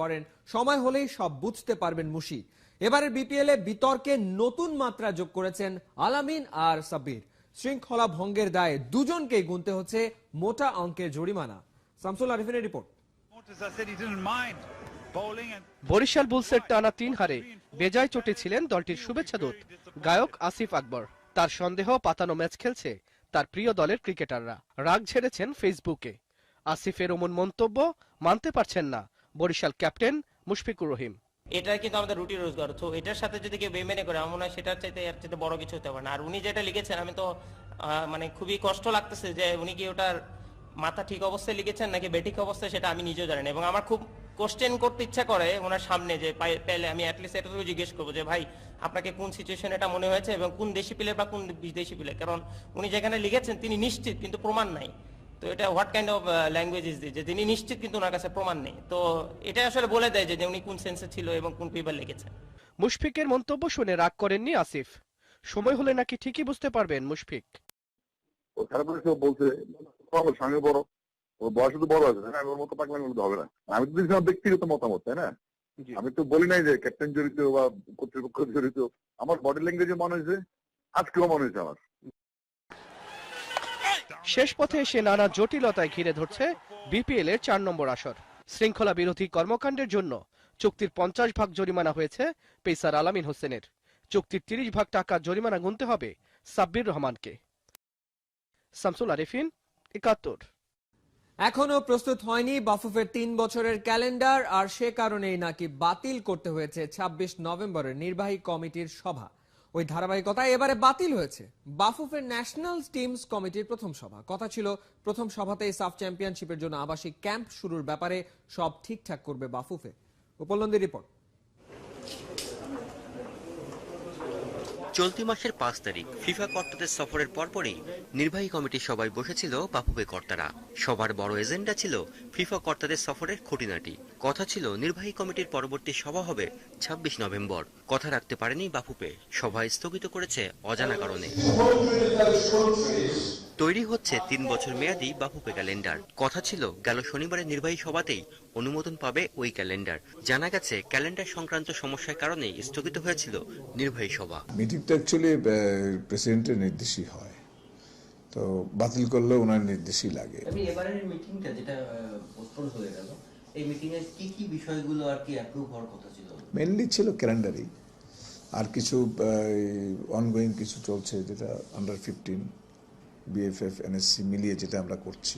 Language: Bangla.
করেন, সময় হলেই সব বুঝতে পারবেন মুশি। এবারের বিপিএল এ বিতর্কে নতুন মাত্রা যোগ করেছেন আলামিন আর সাব্বির। শৃঙ্খলা ভঙ্গের দায়ে দুজনকেই গুনতে হচ্ছে মোটা অঙ্কের জরিমানা। শামসুল আরিফিনের রিপোর্ট। বরিশাল বুলসের টানা তিন হারে বেজায় চোটে ছিলেন দলটির শুভেচ্ছা দূত, গায়ক আসিফ আকবর। তার সন্দেহ পাতানো ম্যাচ খেলছে তার প্রিয় দলের ক্রিকেটাররা। রাগ ঝেড়েছেন ফেসবুকে। আসিফের অমন মন্তব্য মানতে পারছেন না। বরিশাল ক্যাপ্টেন মুশফিকুর রহিম। এটা কিন্তু আমাদের রুটি রোজগার। তো এটার সাথে যদি কেউ বেমেনে করে, আমার মনে হয় সেটার চাইতে এর চাইতে বড় কিছু হতে পারে না। আর উনি যেটা লিখেছেন, আমি তো মানে খুবই কষ্ট লাগতেছে যে উনি কি ওটার মাথা ঠিক অবস্থায় লিখেছেন নাকি বেঠিক অবস্থায়, সেটা আমি নিজেও জানি না। এবং আমার খুব কোশ্চেন করতে ইচ্ছা করে ওনার সামনে যে পেলে আমি অ্যাটলিস্ট এটুকু জিজ্ঞেস করব যে, ভাই, আপনাকে কোন সিচুয়েশন এটা মনে হয়েছে এবং কোন দেশি প্লেয়ার বা কোন বিদেশি প্লেয়ার কারণ উনি যেখানে লিখেছেন, তিনি নিশ্চিত, কিন্তু প্রমাণ নাই। তো এটা what kind of language is যে তিনি নিশ্চিত কিন্তু ওনার কাছে প্রমাণ নেই। তো এটা আসলে বলে দেয় যে যে উনি কোন সেন্সে ছিল এবং কোন পেপার লিখেছেন। মুশফিকের মন্তব্য শুনে রাগ করেননি আসিফ। সময় হলে নাকি ঠিকই বুঝতে পারবেন মুশফিক। ও খারাপ করে কেউ বলছে আমার সঙ্গে বড় ওর বয়স তো বড় আছে না? ওর মতো পাকলাম হবে না। আমি তো ব্যক্তিগত মতামত তাই না? আমি তো বলি নাই যে ক্যাপ্টেন জড়িত বা কর্তৃপক্ষ জড়িত। আমার বডি ল্যাঙ্গুয়েজে মনে হয়েছে আজকেও মনে হয়েছে আমার। শেষ পথে এসে নানা জটিলতায় ঘিরে ধরছে বিপিএল এর চার নম্বর আসর। শৃঙ্খলা বিরোধী কর্মকাণ্ডের জন্য চুক্তির পঞ্চাশ ভাগ জরিমানা হয়েছে পেসার আলামিন হোসেনের। চুক্তির তিরিশ ভাগ টাকা জরিমানা গুনতে হবে সাব্বির রহমানকে। শামসুল আরিফিন, একাত্তর। এখনও প্রস্তুত হয়নি বাফুফের তিন বছরের ক্যালেন্ডার, আর সে কারণেই নাকি বাতিল করতে হয়েছে ২৬ নভেম্বরের নির্বাহী কমিটির সভা। ওই ধারাবাহিকতা এবারে বাতিল হয়েছে। বাফুফের ন্যাশনাল টিমস কমিটির প্রথম সভা। কথা ছিল, প্রথম সভাতেই সাফ চ্যাম্পিয়নশিপের জন্য আবাসিক ক্যাম্প শুরুর ব্যাপারে সব ঠিকঠাক করবে বাফুফে। উপলব্ধি রিপোর্ট। চলতি মাসের পাঁচ তারিখ ফিফা কর্তাদের সফরের পরপরই নির্বাহী কমিটির সবাই বসেছিল বাফুবে কর্তারা। সবার বড় এজেন্ডা ছিল ফিফা কর্তাদের সফরের খুঁটিনাটি। কথা ছিল নির্বাহী কমিটির পরবর্তী সভা হবে ২৬ নভেম্বর। কথা রাখতে পারেনি বাফুপে সভা স্থগিত করেছে অজানা কারণে। তৈরি হচ্ছে তিন বছর মেয়াদী বাফুপে ক্যালেন্ডার। কথা ছিল গেল শনিবারের নির্বাহী সভাতেই অনুমোদন পাবে ওই ক্যালেন্ডার। জানা গেছে ক্যালেন্ডার সংক্রান্ত সমস্যার কারণেই স্থগিত হয়েছিল নির্বাহী সভা। মিটিংটা অ্যাকচুয়ালি প্রেসিডেন্টের নির্দেশই হয়। তো বাতিল করলেও ওনার নির্দেশই লাগে। আমি এবারের মিটিংটা যেটা পোস্টপোন হয়ে গেল এই মিটিং এর কি কি বিষয়গুলো আর কি অ্যাপ্রুভ হওয়ার কথা ছিল? মেনলি ছিল ক্যালেন্ডারই আর কিছু অনগোয়িং কিছু চলছে যেটা আন্ডার ফিফটিন বিএফএফ এনএসসি মিলিয়ে যেটা আমরা করছি।